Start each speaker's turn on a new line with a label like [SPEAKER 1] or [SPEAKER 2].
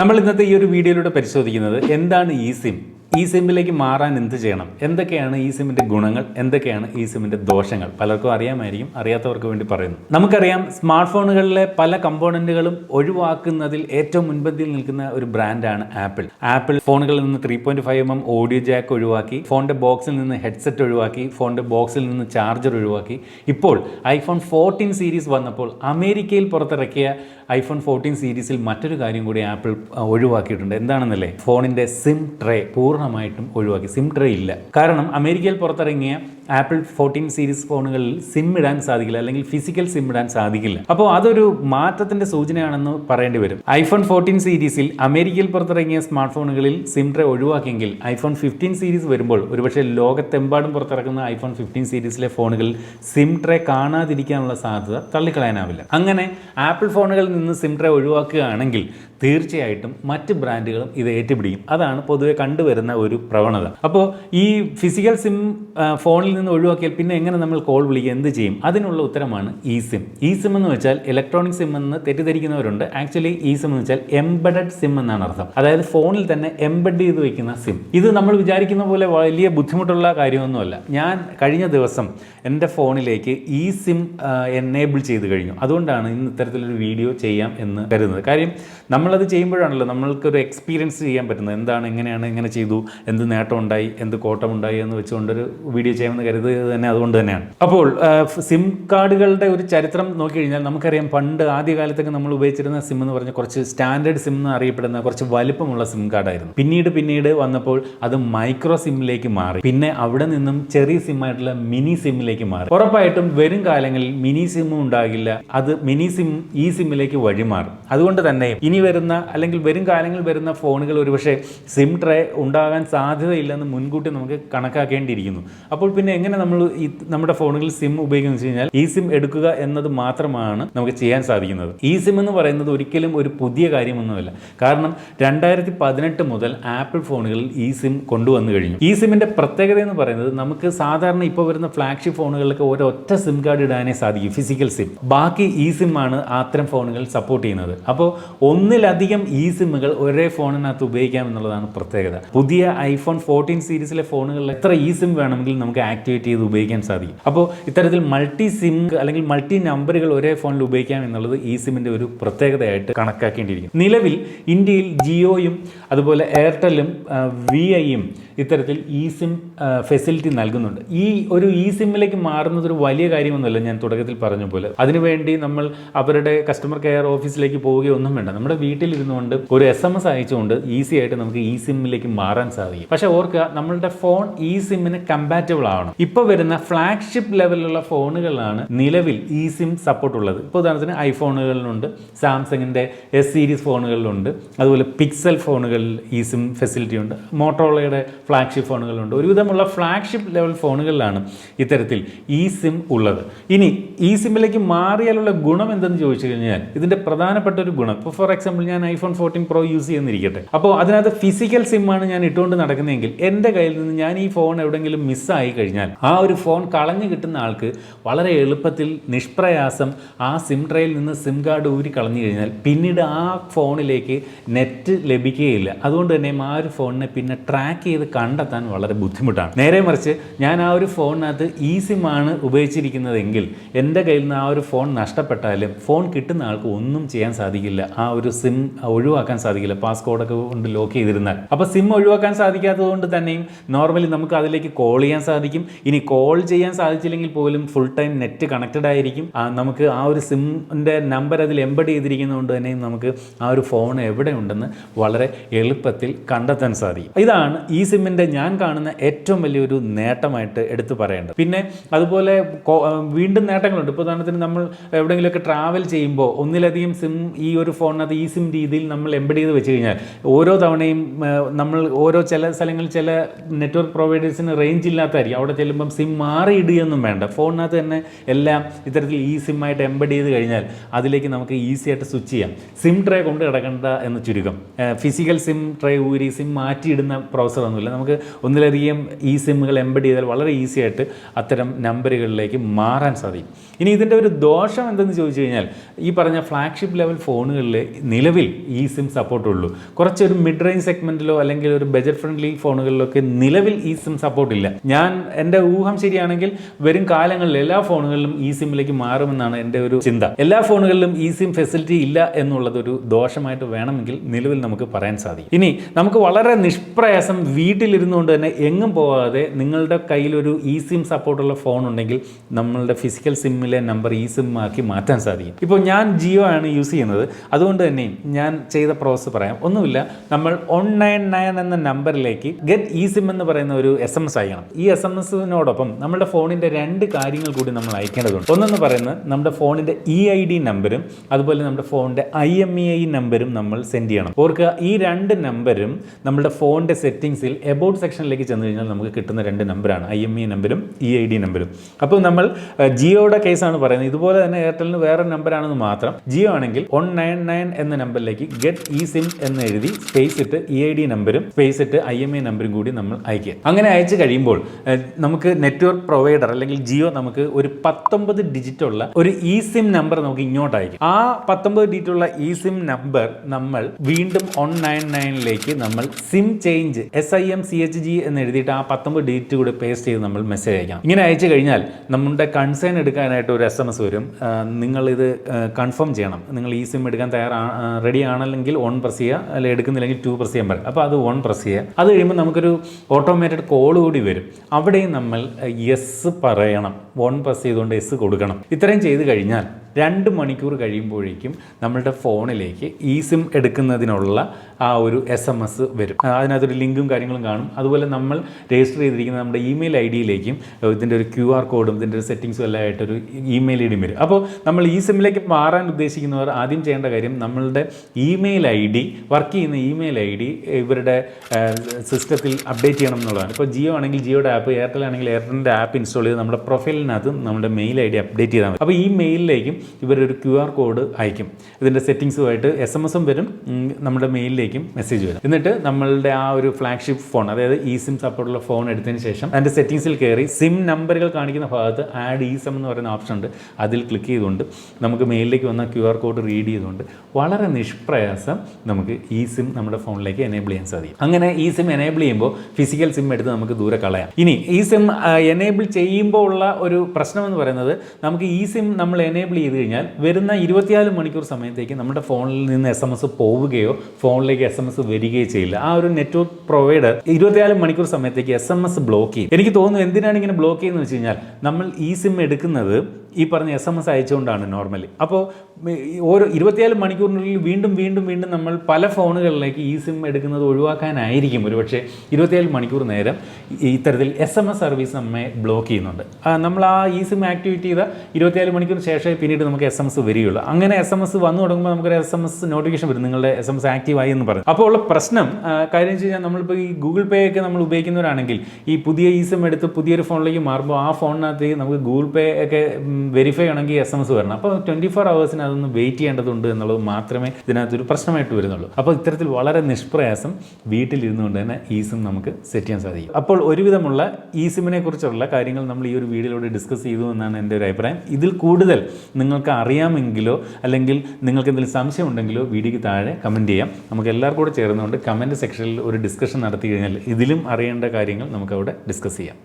[SPEAKER 1] നമ്മൾ ഇന്നത്തെ ഈ ഒരു വീഡിയോയിലൂടെ പരിശോധിക്കുന്നത് എന്താണ് ഈ സിം? ഈ സിമ്മിലേക്ക് മാറാൻ എന്ത് ചെയ്യണം? എന്തൊക്കെയാണ് ഈ സിമ്മിന്റെ ഗുണങ്ങൾ? എന്തൊക്കെയാണ് ഈ സിമ്മിന്റെ ദോഷങ്ങൾ? പലർക്കും അറിയാമായിരിക്കും. അറിയാത്തവർക്ക് വേണ്ടി പറയുന്നു. നമുക്കറിയാം സ്മാർട്ട് ഫോണുകളിലെ പല കമ്പോണന്റുകളും ഒഴിവാക്കുന്നതിൽ ഏറ്റവും മുൻപന്തിയിൽ നിൽക്കുന്ന ഒരു ബ്രാൻഡാണ് ആപ്പിൾ. ആപ്പിൾ ഫോണുകളിൽ നിന്ന് three point five M audio jack ഒഴിവാക്കി ഫോണിന്റെ ബോക്സിൽ നിന്ന് ഹെഡ്സെറ്റ് ഒഴിവാക്കി ഫോണിന്റെ ബോക്സിൽ നിന്ന് ചാർജർ ഒഴിവാക്കി. ഇപ്പോൾ ഐഫോൺ ഫോർട്ടീൻ സീരീസ് വന്നപ്പോൾ അമേരിക്കയിൽ പുറത്തിറക്കിയ ഐഫോൺ ഫോർട്ടീൻ സീരീസിൽ മറ്റൊരു കാര്യം കൂടി ആപ്പിൾ ഒഴിവാക്കിയിട്ടുണ്ട്. എന്താണെന്നല്ലേ? ഫോണിന്റെ സിം ട്രേ പൂർണമായിട്ടും ഒഴിവാക്കി. സിം ട്രേ ഇല്ല. കാരണം അമേരിക്കയിൽ പുറത്തിറങ്ങിയ ആപ്പിൾ ഫോർട്ടീൻ സീരീസ് ഫോണുകളിൽ സിം ഇടാൻ സാധിക്കില്ല അല്ലെങ്കിൽ ഫിസിക്കൽ സിം ഇടാൻ സാധിക്കില്ല. അപ്പോൾ അതൊരു മാറ്റത്തിന്റെ സൂചനയാണെന്ന് പറയേണ്ടി വരും. ഐഫോൺ ഫോർട്ടീൻ സീരീസിൽ അമേരിക്കയിൽ പുറത്തിറങ്ങിയ സ്മാർട്ട് ഫോണുകളിൽ സിം ട്രേ ഒഴിവാക്കിയെങ്കിൽ ഐഫോൺ ഫിഫ്റ്റീൻ സീരീസ് വരുമ്പോൾ ഒരുപക്ഷെ ലോകത്തെമ്പാടും പുറത്തിറക്കുന്ന ഐഫോൺ ഫിഫ്റ്റീൻ സീരീസിലെ ഫോണുകളിൽ സിം ട്രേ കാണാതിരിക്കാനുള്ള സാധ്യത തള്ളിക്കളയാനാവില്ല. അങ്ങനെ ആപ്പിൾ ഫോണുകളിൽ നിന്ന് സിം ട്രേ ഒഴിവാക്കുകയാണെങ്കിൽ തീർച്ചയായിട്ടും മറ്റ് ബ്രാൻഡുകളും ഇത് ഏറ്റുപിടിക്കും. അതാണ് പൊതുവെ കണ്ടുവരുന്ന ഒരു പ്രവണത. അപ്പോൾ ഈ ഫിസിക്കൽ സിം ഫോണിൽ നിന്ന് ഒഴിവാക്കിയാൽ പിന്നെ എങ്ങനെ നമ്മൾ കോൾ വിളിക്കുക എന്ത് ചെയ്യും? അതിനുള്ള ഉത്തരമാണ് ഇ സിം ഇ സിം എന്ന് വെച്ചാൽ ഇലക്ട്രോണിക് സിം എന്ന് തെറ്റിദ്ധരിക്കുന്നവരുണ്ട്. ആക്ച്വലി ഇ സിം എന്ന് വെച്ചാൽ എംബഡഡ് സിം എന്നാണ് അർത്ഥം. അതായത് ഫോണിൽ തന്നെ എംബഡ് ചെയ്ത് വയ്ക്കുന്ന സിം ഇത് നമ്മൾ വിചാരിക്കുന്ന പോലെ വലിയ ബുദ്ധിമുട്ടുള്ള കാര്യമൊന്നുമല്ല. ഞാൻ കഴിഞ്ഞ ദിവസം എന്റെ ഫോണിലേക്ക് ഇ സിം എനേബിൾ ചെയ്ത് കഴിഞ്ഞു. അതുകൊണ്ടാണ് ഇന്ന് ഇത്തരത്തിലൊരു വീഡിയോ ചെയ്യാം എന്ന് കരുതുന്നത്. കാര്യം നമ്മളത് ചെയ്യുമ്പോഴാണല്ലോ നമ്മൾക്കൊരു എക്സ്പീരിയൻസ് ചെയ്യാൻ പറ്റുന്നത്. എന്താണ് എങ്ങനെയാണ് എങ്ങനെ ചെയ്തു എന്ത് നേട്ടം ഉണ്ടായി എന്ത് കോട്ടം കോട്ടമുണ്ടായി എന്ന് വെച്ചുകൊണ്ടൊരു വീഡിയോ ചെയ്യാമെന്ന് കരുതുന്നത് തന്നെ അതുകൊണ്ട് തന്നെയാണ്. അപ്പോൾ സിം കാർഡുകളുടെ ഒരു ചരിത്രം നോക്കി കഴിഞ്ഞാൽ നമുക്കറിയാം പണ്ട് ആദ്യകാലത്തൊക്കെ നമ്മൾ ഉപയോഗിച്ചിരുന്ന സിം എന്ന് പറഞ്ഞാൽ കുറച്ച് സ്റ്റാൻഡേർഡ് സിം എന്ന് അറിയപ്പെടുന്ന കുറച്ച് വലിപ്പമുള്ള സിം കാർഡായിരുന്നു പിന്നീട് പിന്നീട് വന്നപ്പോൾ അത് മൈക്രോ സിമ്മിലേക്ക് മാറി. പിന്നെ അവിടെ നിന്നും ചെറിയ സിമ്മായിട്ടുള്ള മിനി സിമ്മിലേക്ക് മാറി. ഉറപ്പായിട്ടും വരും കാലങ്ങളിൽ മിനി സിമ്മും ഉണ്ടാകില്ല. അത് മിനി സിം ഈ സിമ്മിലേക്ക് വഴിമാറും അതുകൊണ്ട് തന്നെ ഇനി വരുന്ന അല്ലെങ്കിൽ വരും കാലങ്ങളിൽ വരുന്ന ഫോണുകൾ ഒരുപക്ഷെ സിം ട്രേ ഉണ്ടാകാൻ സാധ്യതയില്ലെന്ന് മുൻകൂട്ടി നമുക്ക് കണക്കാക്കേണ്ടിയിരിക്കുന്നു. അപ്പോൾ പിന്നെ എങ്ങനെ നമ്മൾ ഈ നമ്മുടെ ഫോണുകളിൽ സിം ഉപയോഗിക്കുന്നത് വെച്ച് കഴിഞ്ഞാൽ ഈ സിം എടുക്കുക എന്നത് മാത്രമാണ് നമുക്ക് ചെയ്യാൻ സാധിക്കുന്നത്. ഈ സിം എന്ന് പറയുന്നത് ഒരിക്കലും ഒരു പുതിയ കാര്യമൊന്നുമല്ല. കാരണം രണ്ടായിരത്തി പതിനെട്ട് മുതൽ ആപ്പിൾ ഫോണുകളിൽ ഈ സിം കൊണ്ടുവന്നു കഴിഞ്ഞു. ഈ സിമ്മിന്റെ പ്രത്യേകത എന്ന് പറയുന്നത് നമുക്ക് സാധാരണ ഇപ്പോൾ വരുന്ന ഫ്ലാഗ്ഷിപ്പ് ഫോണുകളിലൊക്കെ ഒരൊറ്റ സിം കാർഡ് ഇടാനേ സാധിക്കും ഫിസിക്കൽ സിം. ബാക്കി ഈ സിം ആണ് അത്തരം ഫോണുകൾ സപ്പോർട്ട് ചെയ്യുന്നത്. അപ്പോൾ ഒന്നിലധികം ഈ സിമ്മുകൾ ഒരേ ഫോണിനകത്ത് ഉപയോഗിക്കാം എന്നുള്ളതാണ് പ്രത്യേകത. പുതിയ ഐഫോൺ ഫോർട്ടീൻ സീരീസിലെ ഫോണുകളിൽ എത്ര ഈ സിം വേണമെങ്കിലും നമുക്ക് ആക്ടിവേറ്റ് ചെയ്ത് ഉപയോഗിക്കാൻ സാധിക്കും. അപ്പോൾ ഇത്തരത്തിൽ മൾട്ടി സിം അല്ലെങ്കിൽ മൾട്ടി നമ്പറുകൾ ഒരേ ഫോണിൽ ഉപയോഗിക്കാം എന്നുള്ളത് ഈ സിമ്മിന്റെ ഒരു പ്രത്യേകതയായിട്ട് കണക്കാക്കേണ്ടിയിരിക്കും നിലവിൽ ഇന്ത്യയിൽ ജിയോയും അതുപോലെ എയർടെല്ലും വി ഐയും ഇത്തരത്തിൽ ഇ സിം ഫെസിലിറ്റി നൽകുന്നുണ്ട്. ഈ ഒരു ഇ സിമ്മിലേക്ക് മാറുന്നത് ഒരു വലിയ കാര്യമൊന്നുമല്ല ഞാൻ തുടക്കത്തിൽ പറഞ്ഞ പോലെ. അതിനുവേണ്ടി നമ്മൾ അവരുടെ കസ്റ്റമർ കെയർ ഓഫീസിലേക്ക് പോവുകയോ ഒന്നും വേണ്ട. നമ്മുടെ വീട്ടിലിരുന്നുകൊണ്ട് ഒരു എസ് എം എസ് അയച്ചുകൊണ്ട് ഈസി ആയിട്ട് നമുക്ക് ഇ സിമ്മിലേക്ക് മാറാൻ സാധിക്കും. പക്ഷെ ഓർക്കുക നമ്മളുടെ ഫോൺ ഇ സിമ്മിന് കമ്പാറ്റബിൾ ആവണം. ഇപ്പോൾ വരുന്ന ഫ്ലാഗ്ഷിപ്പ് ലെവലിലുള്ള ഫോണുകളാണ് നിലവിൽ ഇ സിം സപ്പോർട്ട് ഉള്ളത്. ഇപ്പോൾ ഉദാഹരണത്തിന് ഐഫോണുകളിലുണ്ട് സാംസങ്ങിന്റെ എസ് സീരീസ് ഫോണുകളിലുണ്ട് അതുപോലെ പിക്സൽ ഫോണുകളിൽ ഇ സിം ഫെസിലിറ്റി ഉണ്ട് മോട്ടോളയുടെ ഫ്ലാഗ്ഷിപ്പ് ഫോണുകളുണ്ട് ഒരുവിധമുള്ള ഫ്ലാഗ്ഷിപ്പ് ലെവൽ ഫോണുകളിലാണ് ഇത്തരത്തിൽ ഇ സിം ഉള്ളത്. ഇനി ഇ സിമ്മിലേക്ക് മാറിയാലുള്ള ഗുണം എന്തെന്ന് ചോദിച്ചു കഴിഞ്ഞാൽ ഇതിന്റെ പ്രധാനപ്പെട്ട ഒരു ഗുണം. ഇപ്പോൾ ഫോർ എക്സാമ്പിൾ ഞാൻ ഐഫോൺ ഫോർട്ടീൻ പ്രോ യൂസ് ചെയ്യുന്നിരിക്കട്ടെ. അപ്പോൾ അതിനകത്ത് ഫിസിക്കൽ സിമ്മാണ് ഞാൻ ഇട്ടുകൊണ്ട് നടക്കുന്നതെങ്കിൽ എന്റെ കയ്യിൽ നിന്ന് ഞാൻ ഈ ഫോൺ എവിടെയെങ്കിലും മിസ്സായി കഴിഞ്ഞാൽ ആ ഒരു ഫോൺ കളഞ്ഞു കിട്ടുന്ന ആൾക്ക് വളരെ എളുപ്പത്തിൽ നിഷ്പ്രയാസം ആ സിം ട്രേയിൽ നിന്ന് സിം കാർഡ് ഊരി കളഞ്ഞു കഴിഞ്ഞാൽ പിന്നീട് ആ ഫോണിലേക്ക് നെറ്റ് ലഭിക്കുകയില്ല. അതുകൊണ്ട് തന്നെ ആ ഒരു ഫോണിനെ പിന്നെ ട്രാക്ക് ചെയ്ത് കണ്ടെത്താൻ വളരെ ബുദ്ധിമുട്ടാണ്. നേരെ മറിച്ച് ഞാൻ ആ ഒരു ഫോണിനകത്ത് ഈ സിമ്മാണ് ഉപയോഗിച്ചിരിക്കുന്നതെങ്കിൽ എന്റെ കയ്യിൽ നിന്ന് ആ ഒരു ഫോൺ നഷ്ടപ്പെട്ടാലും ഫോൺ കിട്ടുന്ന ആൾക്ക് ഒന്നും ചെയ്യാൻ സാധിക്കില്ല. ആ ഒരു സിം ഒഴിവാക്കാൻ സാധിക്കില്ല. പാസ്കോഡൊക്കെ കൊണ്ട് ലോക്ക് ചെയ്തിരുന്നാൽ. അപ്പോൾ സിം ഒഴിവാക്കാൻ സാധിക്കാത്തത് കൊണ്ട് തന്നെയും നോർമലി നമുക്ക് അതിലേക്ക് കോൾ ചെയ്യാൻ സാധിക്കും. ഇനി കോൾ ചെയ്യാൻ സാധിച്ചില്ലെങ്കിൽ പോലും ഫുൾ ടൈം നെറ്റ് കണക്റ്റഡ് ആയിരിക്കും. നമുക്ക് ആ ഒരു സിമ്മിന്റെ നമ്പർ അതിൽ എംബഡ് ചെയ്തിരിക്കുന്നതുകൊണ്ട് തന്നെ നമുക്ക് ആ ഒരു ഫോൺ എവിടെ ഉണ്ടെന്ന് വളരെ എളുപ്പത്തിൽ കണ്ടെത്താൻ സാധിക്കും. ഇതാണ് ഈ സിമ്മിന്റെ ഞാൻ കാണുന്ന ഏറ്റവും വലിയൊരു നേട്ടമായിട്ട് എടുത്തു പറയേണ്ടത്. പിന്നെ അതുപോലെ വീണ്ടും നേട്ടങ്ങളുണ്ട്. ഇപ്പോൾ ഉദാഹരണത്തിന് നമ്മൾ എവിടെയെങ്കിലുമൊക്കെ ട്രാവൽ ചെയ്യുമ്പോൾ ഒന്നിലധികം സിം ഈ ഒരു ഫോണിനകത്ത് ഈ സിം രീതിയിൽ നമ്മൾ എംബഡ് ചെയ്ത് വെച്ച് കഴിഞ്ഞാൽ ഓരോ തവണയും നമ്മൾ ഓരോ ചില സ്ഥലങ്ങളിൽ ചില നെറ്റ്വർക്ക് പ്രൊവൈഡേഴ്സിന് റേഞ്ച് ഇല്ലാത്തതായിരിക്കും. അവിടെ ചെല്ലുമ്പം സിം മാറി ഇടുകയൊന്നും വേണ്ട. ഫോണിനകത്ത് തന്നെ എല്ലാം ഇത്തരത്തിൽ ഈ സിമ്മായിട്ട് എംബഡ് ചെയ്ത് കഴിഞ്ഞാൽ അതിലേക്ക് നമുക്ക് ഈസി ആയിട്ട് സ്വിച്ച് ചെയ്യാം. സിം ട്രേ കൊണ്ട് കിടക്കേണ്ട എന്ന് ചുരുക്കം. ഫിസിക്കൽ സിം ട്രേ ഊരി സിം മാറ്റിയിടുന്ന പ്രോസർ ഒന്നുമില്ല. നമുക്ക് ഒന്നിലധികം ഈ സിമ്മുകൾ എംബഡ് ചെയ്താൽ വളരെ ഈസി ആയിട്ട് അത്തരം നമ്പറുകളിലേക്ക് മാറാൻ സാധിക്കും. ഇനി ഇതിന്റെ ഒരു ദോഷം എന്തെന്ന് ചോദിച്ചു കഴിഞ്ഞാൽ ഈ പറഞ്ഞ ഫ്ലാഗ്ഷിപ്പ് ലെവൽ ഫോണുകളിൽ നിലവിൽ നിലവിൽ ഈ സിം സപ്പോർട്ട് സപ്പോർട്ടുള്ളൂ കുറച്ചൊരു മിഡ് റേഞ്ച് സെഗ്മെന്റിലോ അല്ലെങ്കിൽ ഒരു ബജറ്റ് ഫ്രണ്ട്ലി ഫോണുകളിലൊക്കെ നിലവിൽ ഈ സിം സപ്പോർട്ട് ഇല്ല. ഞാൻ എന്റെ ഊഹം ശരിയാണെങ്കിൽ വരും കാലങ്ങളിൽ എല്ലാ ഫോണുകളിലും ഈ സിമ്മിലേക്ക് മാറുമെന്നാണ് എന്റെ ഒരു ചിന്ത. എല്ലാ ഫോണുകളിലും ഈ സിം ഫെസിലിറ്റി ഇല്ല എന്നുള്ളത് ഒരു ദോഷമായിട്ട് വേണമെങ്കിൽ നിലവിൽ നമുക്ക് പറയാൻ സാധിക്കും. ഇനി നമുക്ക് വളരെ നിഷ്പ്രയാസം വീട്ടിലിരുന്നുകൊണ്ട് തന്നെ എങ്ങും പോകാതെ നിങ്ങളുടെ കയ്യിലൊരു ഇ സിം സപ്പോർട്ടുള്ള ഫോൺ ഉണ്ടെങ്കിൽ നമ്മളുടെ ഫിസിക്കൽ സിമ്മിലെ നമ്പർ ഈ സിം ആക്കി മാറ്റാൻ സാധിക്കും. ഇപ്പോൾ ഞാൻ ജിയോ ആണ് യൂസ് ചെയ്യുന്നത്. അതുകൊണ്ട് തന്നെ ഞാൻ ചെയ്ത പ്രോസസ് പറയാം. ഒന്നുമില്ല. നമ്മൾ വൺ നയൻ നയൻ എന്ന നമ്പറിലേക്ക് ഗെറ്റ് ഈസിം സിം എന്ന് പറയുന്ന ഒരു എസ് എം എസ് അയക്കണം. ഈ എസ് എം എസിനോടൊപ്പം നമ്മുടെ ഫോണിന്റെ രണ്ട് കാര്യങ്ങൾ കൂടി നമ്മൾ അയക്കേണ്ടതുണ്ട്. ഒന്നെന്ന് പറയുന്നത് നമ്മുടെ ഫോണിന്റെ ഇ ഐ ഡി നമ്പരും അതുപോലെ നമ്മുടെ ഫോണിന്റെ ഐ എം ഇ ഐ നമ്പരും നമ്മൾ സെൻഡ് ചെയ്യണം. ഓർക്കുക ഈ രണ്ട് നമ്പരും നമ്മുടെ ഫോണിന്റെ സെറ്റിംഗ്സിൽ എബൌട്ട് സെക്ഷനിലേക്ക് ചെന്ന് കഴിഞ്ഞാൽ നമുക്ക് കിട്ടുന്ന രണ്ട് നമ്പറാണ് ഐ എം ഇ നമ്പരും ഇ ഐ ഡി നമ്പരും അപ്പോൾ നമ്മൾ ജിയോയുടെ കേസാണ് പറയുന്നത്. ഇതുപോലെ തന്നെ എയർടെലിന് വേറെ നമ്പറാണെന്ന് മാത്രം. ജിയോ ആണെങ്കിൽ വൺ നയൻ നയൻ എന്ന നമ്പറിലേക്ക് ഗെറ്റ് ഇ സിം എന്ന് എഴുതി സ്പേസ് ഇട്ട് ഇ ഐ ഡി നമ്പരും സ്പേസ് ഇട്ട് ഐ എം ഐ നമ്പറും കൂടി നമ്മൾ അയക്കുക. അങ്ങനെ അയച്ചു കഴിയുമ്പോൾ നമുക്ക് നെറ്റ്വർക്ക് പ്രൊവൈഡർ അല്ലെങ്കിൽ ജിയോ നമുക്ക് ഒരു പത്തൊമ്പത് ഡിജിറ്റ് ഉള്ള ഒരു ഇ സിം നമ്പർ നമുക്ക് ഇങ്ങോട്ട് അയക്കും. ആ പത്തൊമ്പത് ഡിജിറ്റ് ഉള്ള ഇ സിം നമ്പർ നമ്മൾ വീണ്ടും വൺ നയൻ നയനിലേക്ക് നമ്മൾ SIM change S I M C H G എന്ന് എഴുതിയിട്ട് ആ പത്തൊമ്പത് ഡിജിറ്റ് കൂടെ പേസ്റ്റ് ചെയ്ത് നമ്മൾ മെസ്സേജ് അയക്കാം. ഇങ്ങനെ അയച്ചു കഴിഞ്ഞാൽ നമ്മുടെ കൺസേൺ എടുക്കാനായിട്ട് ഒരു എസ് എം എസ് വരും. നിങ്ങളിത് കൺഫേം ചെയ്യണം. നിങ്ങൾ ഈ സിം എടുക്കാൻ തയ്യാറാണ് റെഡി ആണെങ്കിൽ ഓൺ പ്രസ് ചെയ്യുക അല്ലെങ്കിൽ എടുക്കുന്നില്ലെങ്കിൽ ടു പ്രസ് ചെയ്യാൻ പറയും അപ്പോൾ അത് ഓൺ പ്രസ് ചെയ്യുക. അത് കഴിയുമ്പോൾ നമുക്കൊരു ഓട്ടോമേറ്റഡ് കോൾ കൂടി വരും. അവിടെയും നമ്മൾ യെസ് പറയണം. ഓൺ പ്രസ് ചെയ്തുകൊണ്ട് യെസ് കൊടുക്കണം. ഇത്രയും ചെയ്ത് കഴിഞ്ഞാൽ രണ്ട് മണിക്കൂർ കഴിയുമ്പോഴേക്കും നമ്മളുടെ ഫോണിലേക്ക് ഈ സിം എടുക്കുന്നതിനുള്ള ആ ഒരു എസ് എം എസ് വരും. അതിനകത്തൊരു ലിങ്കും കാര്യങ്ങളും കാണും. അതുപോലെ നമ്മൾ രജിസ്റ്റർ ചെയ്തിരിക്കുന്ന നമ്മുടെ ഇമെയിൽ ഐ ഡിയിലേക്കും ഇതിന്റെ ഒരു ക്യു ആർ കോഡും ഇതിന്റെ ഒരു സെറ്റിങ്സും എല്ലാം ആയിട്ടൊരു ഇമെയിൽ ഐ ഡിയും വരും. അപ്പോൾ നമ്മൾ ഈ സിമ്മിലേക്ക് മാറാൻ ഉദ്ദേശിക്കുന്നവർ ആദ്യം ചെയ്യേണ്ട കാര്യം നമ്മളുടെ ഇമെയിൽ ഐ ഡി വർക്ക് ചെയ്യുന്ന ഇമെയിൽ ഐ ഡി ഇവരുടെ സിസ്റ്റത്തിൽ അപ്ഡേറ്റ് ചെയ്യണം എന്നുള്ളതാണ്. ഇപ്പോൾ ജിയോ ആണെങ്കിൽ ജിയോയുടെ ആപ്പ് എയർടെൽ ആണെങ്കിൽ എയർടെലിന്റെ ആപ്പ് ഇൻസ്റ്റാൾ ചെയ്ത് നമ്മുടെ പ്രൊഫൈലിനകത്ത് നമ്മുടെ മെയിൽ ഐ ഡി അപ്ഡേറ്റ് ചെയ്താൽ മതി. അപ്പോൾ ഈ മെയിലിലേക്കും ഇവരൊരു ക്യു ആർ കോഡ് അയക്കും ഇതിന്റെ സെറ്റിങ്സുമായിട്ട് എസ് എം എസും വരും. നമ്മുടെ മെയിലിലേക്കും മെസ്സേജ് വരും. എന്നിട്ട് നമ്മളുടെ ആ ഒരു ഫ്ലാഗ്ഷിപ്പ് ഫോൺ അതായത് ഇ സിം സപ്പോർട്ടുള്ള ഫോൺ എടുത്തതിന് ശേഷം അതിന്റെ സെറ്റിങ്സിൽ കയറി സിം നമ്പറുകൾ കാണിക്കുന്ന ഭാഗത്ത് ആഡ് ഇ സിം എന്ന് പറയുന്ന ഓപ്ഷൻ ഉണ്ട്. അതിൽ ക്ലിക്ക് ചെയ്തുകൊണ്ട് നമുക്ക് മെയിലിലേക്ക് വന്ന ക്യു ആർ കോഡ് റീഡ് ചെയ്തുകൊണ്ട് വളരെ നിഷ്പ്രയാസം നമുക്ക് ഇ സിം നമ്മുടെ ഫോണിലേക്ക് എനേബിൾ ചെയ്യാൻ സാധിക്കും. അങ്ങനെ ഈ സിം എനേബിൾ ചെയ്യുമ്പോൾ ഫിസിക്കൽ സിം എടുത്ത് നമുക്ക് ദൂരെ കളയാം. ഇനി ഈ സിം എനേബിൾ ചെയ്യുമ്പോൾ ഉള്ള ഒരു പ്രശ്നം എന്ന് പറയുന്നത് നമുക്ക് ഈ സിം നമ്മൾ എനേബിൾ കഴിഞ്ഞാൽ വരുന്ന ഇരുപത്തിനാല് മണിക്കൂർ സമയത്തേക്ക് നമ്മുടെ ഫോണിൽ നിന്ന് എസ് എം എസ് പോവുകയോ ഫോണിലേക്ക് എസ് എം എസ് വരികയോ ചെയ്യില്ല. ആ ഒരു നെറ്റ്വർക്ക് പ്രൊവൈഡർ ഇരുപത്തിനാല് മണിക്കൂർ സമയത്തേക്ക് എസ് എം എസ് ബ്ലോക്ക് ചെയ്യും. എനിക്ക് തോന്നുന്നു എന്തിനാണ് ഇങ്ങനെ ബ്ലോക്ക് ചെയ്യുന്നത് വെച്ച് കഴിഞ്ഞാൽ നമ്മൾ ഈ സിം എടുക്കുന്നത് ഈ പറഞ്ഞ എസ് എം എസ് അയച്ചുകൊണ്ടാണ് നോർമലി അപ്പോൾ ഓരോ ഇരുപത്തിനാല് മണിക്കൂറിനുള്ളിൽ വീണ്ടും വീണ്ടും വീണ്ടും നമ്മൾ പല ഫോണുകളിലേക്ക് ഈ സിം എടുക്കുന്നത് ഒഴിവാക്കാനായിരിക്കും. ഒരു പക്ഷേ ഇരുപത്തിനാല് മണിക്കൂർ നേരം ഇത്തരത്തിൽ എസ് എം എസ് സർവീസ് നമ്മെ ബ്ലോക്ക് ചെയ്യുന്നുണ്ട്. നമ്മൾ ആ ഈ സിം ആക്ടിവേറ്റ് ചെയ്ത ഇരുപത്തിനാല് മണിക്കൂർ ശേഷം പിന്നീട് നമുക്ക് എസ് എം എസ് വരികയുള്ളൂ. അങ്ങനെ എസ് എം എസ് വന്നു തുടങ്ങുമ്പോൾ നമുക്കൊരു എസ് എം എസ് നോട്ടിഫിക്കേഷൻ വരും. നിങ്ങളുടെ എസ് എം എസ് ആക്റ്റീവ് ആയി എന്ന് പറയും അപ്പോൾ ഉള്ള പ്രശ്നം കാര്യം വെച്ച് കഴിഞ്ഞാൽ നമ്മളിപ്പോൾ ഈ ഗൂഗിൾ പേ ഒക്കെ നമ്മൾ ഉപയോഗിക്കുന്നവരാണെങ്കിൽ ഈ പുതിയ ഈ സിം എടുത്ത് പുതിയൊരു ഫോണിലേക്ക് മാറുമ്പോൾ ആ ഫോണിനകത്ത് നമുക്ക് ഗൂഗിൾ പേ ഒക്കെ വെരിഫൈ ആണെങ്കിൽ എസ് എം എസ് വരണം. അപ്പോൾ ട്വന്റി ഫോർ അവേഴ്സിന് അതൊന്ന് വെയിറ്റ് ചെയ്യേണ്ടതുണ്ട് എന്നുള്ളത് മാത്രമേ ഇതിനകത്തൊരു പ്രശ്നമായിട്ട് വരുന്നുള്ളൂ. അപ്പോൾ ഇത്തരത്തിൽ വളരെ നിഷ്പ്രയാസം വീട്ടിലിരുന്നുകൊണ്ട് തന്നെ ഈ സിം നമുക്ക് സെറ്റ് ചെയ്യാൻ സാധിക്കും. അപ്പോൾ ഒരുവിധമുള്ള ഈ സിമ്മിനെ കുറിച്ചുള്ള കാര്യങ്ങൾ നമ്മൾ ഈ ഒരു വീഡിയോയിലൂടെ ഡിസ്കസ് ചെയ്തു എന്നാണ് എന്റെ ഒരു അഭിപ്രായം. ഇതിൽ കൂടുതൽ നിങ്ങൾക്ക് അറിയാമെങ്കിലോ അല്ലെങ്കിൽ നിങ്ങൾക്ക് എന്തെങ്കിലും സംശയം ഉണ്ടെങ്കിലോ വീഡിയോയ്ക്ക് താഴെ കമന്റ് ചെയ്യാം. നമുക്ക് എല്ലാവർക്കും കൂടെ ചേർന്നുകൊണ്ട് കമന്റ് സെക്ഷനിൽ ഒരു ഡിസ്കഷൻ നടത്തി കഴിഞ്ഞാൽ ഇതിലും അറിയേണ്ട കാര്യങ്ങൾ നമുക്കവിടെ ഡിസ്കസ് ചെയ്യാം.